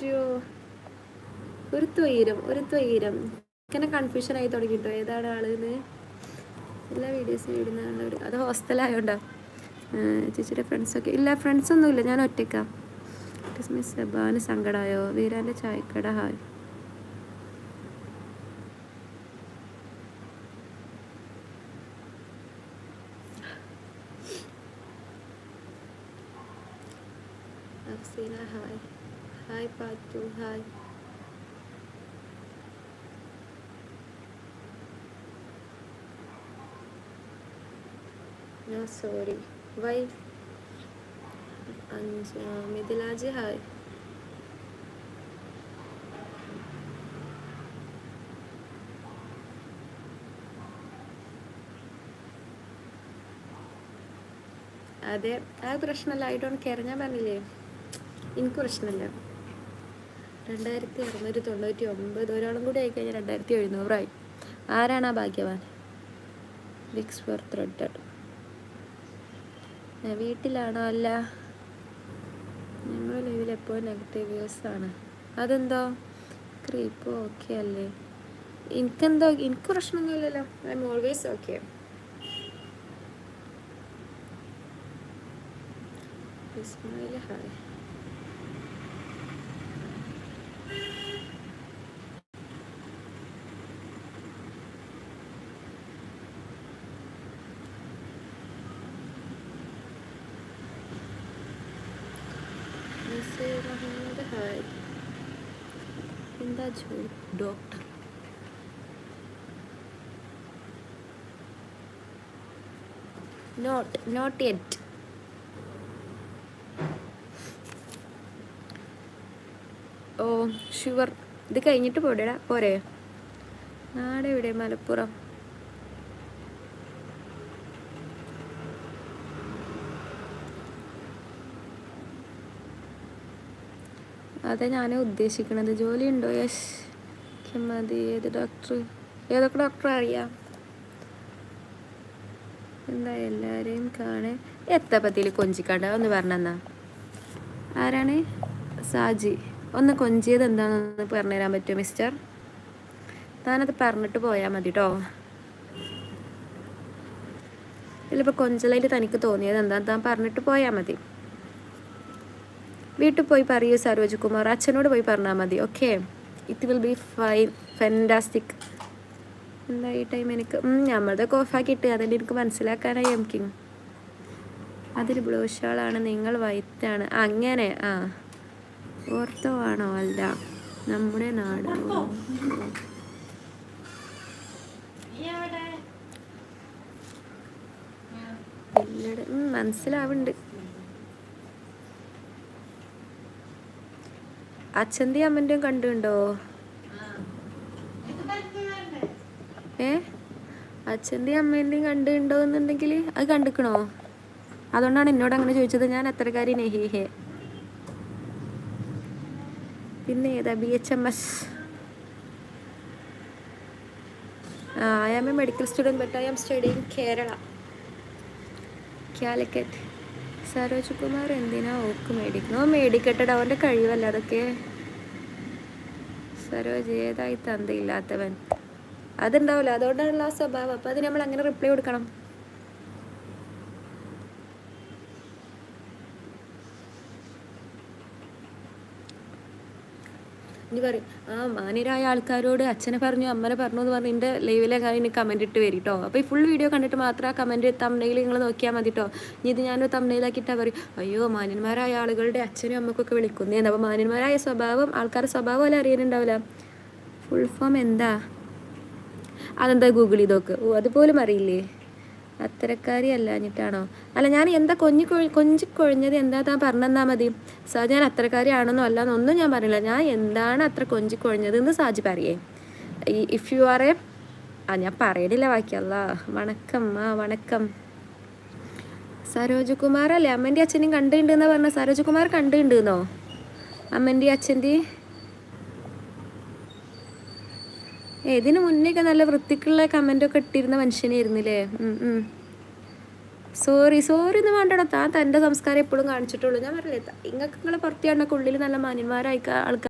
പറ്റുമോ ഒരു ത്വൈരം ഒരു ഇങ്ങനെ കൺഫ്യൂഷൻ ആയി തുടങ്ങിട്ടോ. ഏതാണ് ആളെന്ന്? എല്ലാ വീഡിയോസും ഇടുന്ന ആളോട് അത് ഹോസ്റ്റലായോണ്ടോ ചേച്ചിയുടെ ഫ്രണ്ട്സൊക്കെ ഇല്ല ഫ്രണ്ട്സൊന്നുമില്ല ഞാൻ ഒറ്റയ്ക്ക. മിസ് സെബാന് സങ്കടമായോ വീരാന്റെ ചായക്കട hi Afseena hi. Hi Pathu hi No, sorry. Why? അഞ്ച് മിഥിലാജി ഹായ് അതെ ആ പ്രശ്നമല്ല. ഐ ഡോണ്ട് കെയർ ഞാൻ പറഞ്ഞില്ലേ? എനിക്ക് പ്രശ്നമില്ല. രണ്ടായിരത്തി അറുന്നൂറ്റി തൊണ്ണൂറ്റി ഒമ്പത്. ഒരാളും കൂടി ആയിക്കഴിഞ്ഞാൽ രണ്ടായിരത്തി എഴുന്നൂറായി. ആരാണ് ആ ഭാഗ്യവാൻ? ബിക്സ് ഫോർ ത്രെഡഡ് വീട്ടിലാണോ അല്ല? ഞങ്ങളുടെ ലൈവിൽ എപ്പോഴും നെഗറ്റീവ് വ്യൂസ് ആണ്. അതെന്തോ? ക്രീപ്പ് ഓക്കെ അല്ലേ? എനിക്കെന്തോ എനിക്ക് പ്രശ്നമൊന്നുമില്ലല്ലോ I'm always okay hi എന്താ Jo doctor not not yet oh sure. ഇത് കഴിഞ്ഞിട്ട് പോടേടാ പോരെ. നാടെ എവിടെ മലപ്പുറം. അതെ ഞാൻ ഉദ്ദേശിക്കുന്നത് ജോലി ഉണ്ടോ യശ് മതി. ഏത് ഡോക്ടർ ഏതൊക്കെ ഡോക്ടർ അറിയാം? എന്താ എല്ലാവരെയും കാണേ? എത്തപ്പത്തിയിൽ കൊഞ്ചിക്കണ്ട? ഒന്ന് പറഞ്ഞെന്നാ. ആരാണ്? സാജി. ഒന്ന് കൊഞ്ചിയത് എന്താണെന്ന് പറഞ്ഞുതരാൻ പറ്റുമോ മിസ്റ്റർ? താനത് പറഞ്ഞിട്ട് പോയാൽ മതി കേട്ടോ ഇതിലിപ്പോൾ കൊഞ്ചലായിട്ട് തനിക്ക് തോന്നിയത് എന്താ താൻ പറഞ്ഞിട്ട് പോയാൽ മതി. വീട്ടിൽ പോയി പറയൂ സരോജ് കുമാർ അച്ഛനോട് പോയി പറഞ്ഞാൽ മതി okay it will be fine fantastic എന്താ ഈ ടൈം എനിക്ക്? നമ്മളതൊക്കെ ഓഫാക്കിയിട്ട് അതെന്റെ എനിക്ക് മനസ്സിലാക്കാനായി എനിക്ക് അതിൽ ബ്ലൂ ഷാളാണ് നിങ്ങൾ വൈറ്റാണ് അങ്ങനെ ആ. ഓർത്തോ ആണോ അല്ല? നമ്മുടെ നാട്. മനസ്സിലാവുന്നുണ്ട്. അച്ഛന്റെയും അമ്മന്റെയും കണ്ടുണ്ടോ? ഏ? അച്ഛന്റെയും അമ്മേന്റെയും കണ്ടുണ്ടോ എന്നുണ്ടെങ്കിൽ അത് കണ്ടിക്കണോ? അതുകൊണ്ടാണ് എന്നോട് അങ്ങനെ ചോദിച്ചത്. ഞാൻ എത്രക്കാരി നെഹിഹേ പിന്നെ ഏതാ? B H M S. I am a medical student but I am studying Kerala Calicut. Saroj Kumar എന്തിനാ ഓക്ക് മേടിക്കണം മേടിക്കട്ടെടാ അവന്റെ കഴിവല്ല അതൊക്കെ? സരോജ് ഏതായി തന്തയില്ലാത്തവൻ. അതുണ്ടാവില്ല അതുകൊണ്ടാണല്ലോ ആ സ്വഭാവം. അപ്പം അത് നമ്മൾ അങ്ങനെ റിപ്ലൈ കൊടുക്കണം. ഇനി പറയും ആ മാന്യരായ ആൾക്കാരോട് അച്ഛനെ പറഞ്ഞു അമ്മനെ പറഞ്ഞു എന്ന് പറഞ്ഞ് എന്റെ ലൈവിലെ കാര്യം കമന്റ് ഇട്ട് വരും കേട്ടോ അപ്പോൾ ഈ ഫുൾ വീഡിയോ കണ്ടിട്ട് മാത്രം ആ കമന്റ് തമ്മനയിൽ നിങ്ങൾ നോക്കിയാൽ മതി കേട്ടോ ഇനി ഇത് ഞാനൊരു തമ്മനയിലാക്കിയിട്ടാ പറയും അയ്യോ മാന്യന്മാരായ ആളുകളുടെ അച്ഛനും അമ്മക്കൊക്കെ വിളിക്കുന്നേന്ന് അപ്പോൾ മാന്യന്മാരായ സ്വഭാവം ആൾക്കാരുടെ സ്വഭാവം അല്ല അറിയാനുണ്ടാവില്ല ഫുൾ ഫോം എന്താ? അതെന്താ ഗൂഗിൾ ചെയ്ത് നോക്ക്. ഓ അതുപോലും അറിയില്ലേ? അത്തരക്കാരി അല്ലാഞ്ഞിട്ടാണോ? അല്ല ഞാൻ എന്താ കൊഞ്ഞി കൊഴിഞ്ഞത് എന്താ താൻ പറഞ്ഞെന്നാ മതി. സാ ഞാൻ അത്തരക്കാരി ആണെന്നോ അല്ലാന്നൊന്നും ഞാൻ പറഞ്ഞില്ല. ഞാൻ എന്താണ് അത്ര കൊഞ്ചി കൊഴിഞ്ഞത് എന്ന് സാജി പറയേ. ഇഫ് യു ആർ എ ആ ഞാൻ പറയണില്ല ബാക്കിയല്ല വണക്കം ആ വണക്കം. സരോജ് കുമാർ അല്ലേ? അമ്മന്റെ അച്ഛനെയും കണ്ടിട്ടുണ്ടെന്നാ പറഞ്ഞ. സരോജ് കുമാർ കണ്ടിട്ടുണ്ടെന്നോ? അമ്മന്റെ അച്ഛന്റെ ഏ, ഇതിന് മുന്നേയൊക്കെ നല്ല വൃത്തിക്കുള്ള കമന്റൊക്കെ ഇട്ടിരുന്ന മനുഷ്യനായിരുന്നില്ലേ? സോറി സോറി എന്ന് വേണ്ടടത്താ താൻ തന്റെ സംസ്കാരം എപ്പോഴും കാണിച്ചിട്ടുള്ളൂ. ഞാൻ പറഞ്ഞില്ലേ ഇങ്ങൾക്ക് നിങ്ങളെ പുറത്തിയാണ്ടൊക്കെ ഉള്ളിൽ നല്ല മാന്യന്മാരായി ആൾക്കാർ